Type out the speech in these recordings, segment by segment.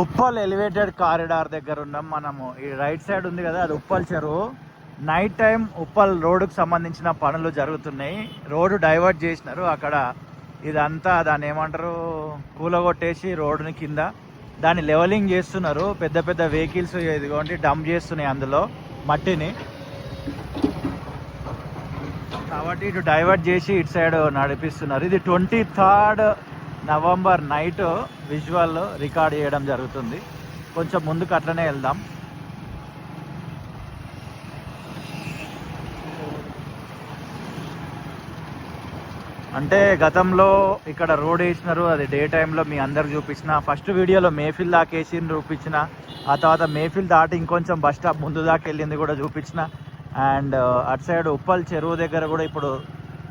Uppal elevated corridor దగ్గర ఉన్నాం మనము. ఈ రైట్ సైడ్ ఉంది కదా అది ఉప్పల్ చెరువు. నైట్ టైం ఉప్పల్ రోడ్డుకు సంబంధించిన పనులు జరుగుతున్నాయి. రోడ్డు డైవర్ట్ చేసినారు. అక్కడ ఇదంతా దాన్ని ఏమంటారు కూలగొట్టేసి రోడ్డుని కింద దాన్ని లెవలింగ్ చేస్తున్నారు. పెద్ద పెద్ద వెహికల్స్ ఇదిగోండి డంప్ చేస్తున్నాయి అందులో మట్టిని. కాబట్టి ఇటు డైవర్ట్ చేసి ఇటు సైడ్ నడిపిస్తున్నారు. ఇది twenty third November night visual record చేయడం జరుగుతుంది. కొంచెం ముందుకు అట్లనే వెళ్దాం. అంటే గతంలో ఇక్కడ రోడ్ వేసినారు అది డే టైంలో మీ అందరికి చూపించిన. ఫస్ట్ వీడియోలో మేఫిల్ దాకా వేసి చూపించిన. ఆ తర్వాత మేఫిల్ దాటి ఇంకొంచెం బస్ స్టాప్ ముందు దాకా వెళ్ళింది కూడా చూపించిన. అండ్ అటు సైడ్ ఉప్పల్ చెరువు దగ్గర కూడా ఇప్పుడు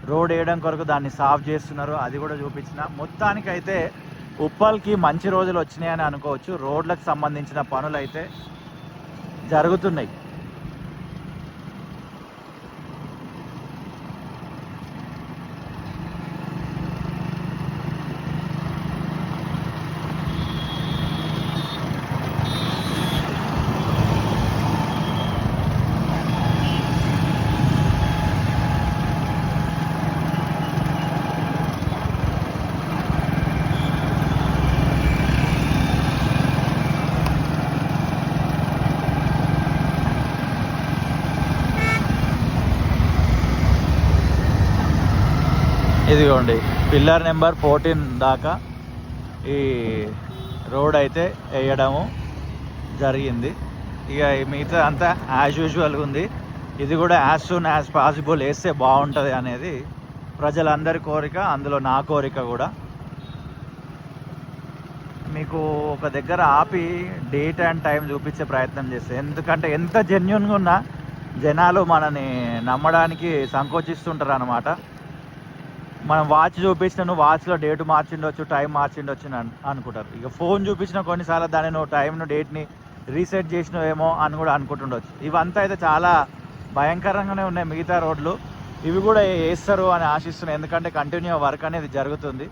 రోడ్ వేయడం కొరకు దాన్ని సాఫ్ చేస్తున్నారు. అది కూడా చూపించిన. మొత్తానికైతే ఉప్పల్కి మంచి రోజులు వచ్చినాయని అనుకోవచ్చు. రోడ్లకు సంబంధించిన పనులు అయితే జరుగుతున్నాయి. ఇదిగోండి పిల్లర్ నెంబర్ ఫోర్టీన్ దాకా ఈ రోడ్ అయితే వేయడము జరిగింది. ఇక మిగతా అంతా యాజ్ యూజువల్గా ఉంది. ఇది కూడా యాజ్ సూన్ యాజ్ పాసిబుల్ వేస్తే బాగుంటుంది అనేది ప్రజలందరి కోరిక అందులో నా కోరిక కూడా. మీకు ఒక దగ్గర ఆపి డేట్ అండ్ టైం చూపించే ప్రయత్నం చేస్తే ఎందుకంటే ఎంత జెన్యున్గా ఉన్నా జనాలు మనని నమ్మడానికి సంకోచిస్తుంటారు అనమాట మనం వాచ్ చూపించినను వాచ్లో డేట్ మార్చిండొచ్చు టైం మార్చిండొచ్చు అని అనుకుంటారు. ఇక ఫోన్ చూపించిన కొన్నిసార్లు దాన్ని నువ్వు టైంను డేట్ని రీసెట్ చేసినవేమో అని కూడా అనుకుంటుండొచ్చు. ఇవంతా అయితే చాలా భయంకరంగానే ఉన్నాయి మిగతా రోడ్లు. ఇవి కూడా వేస్తారు అని ఆశిస్తున్నాయి. ఎందుకంటే కంటిన్యూ వర్క్ అనేది జరుగుతుంది.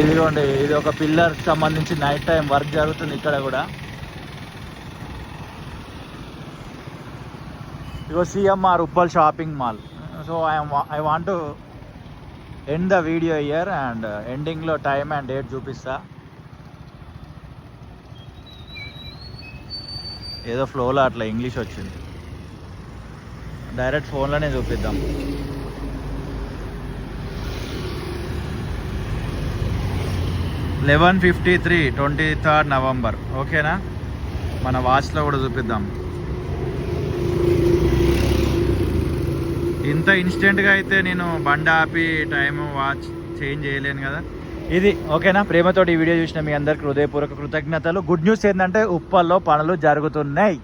ఇదిగోండి ఇది ఒక పిల్లర్ సంబంధించి నైట్ టైం వర్క్ జరుగుతుంది ఇక్కడ కూడా. ఇగో CMR Uppal shopping mall so I I want to end the video here and ఎండింగ్లో టైం అండ్ డేట్ చూపిస్తా. ఏదో ఫ్లోలో అట్లా ఇంగ్లీష్ వచ్చింది. డైరెక్ట్ ఫోన్లోనే చూపిద్దాం. Eleven fifty three twenty third November. ఓకేనా? మన వాచ్లో కూడా చూపిద్దాం. ఇంత ఇన్స్టెంట్గా అయితే నేను బండ ఆపి టైం వాచ్ చేంజ్ చేయలేను కదా. ఇది ఓకేనా? ప్రేమతోటి ఈ వీడియో చూసిన మీ అందరికి హృదయపూర్వక కృతజ్ఞతలు. గుడ్ న్యూస్ ఏంటంటే ఉప్పల్లో పనులు జరుగుతున్నాయి.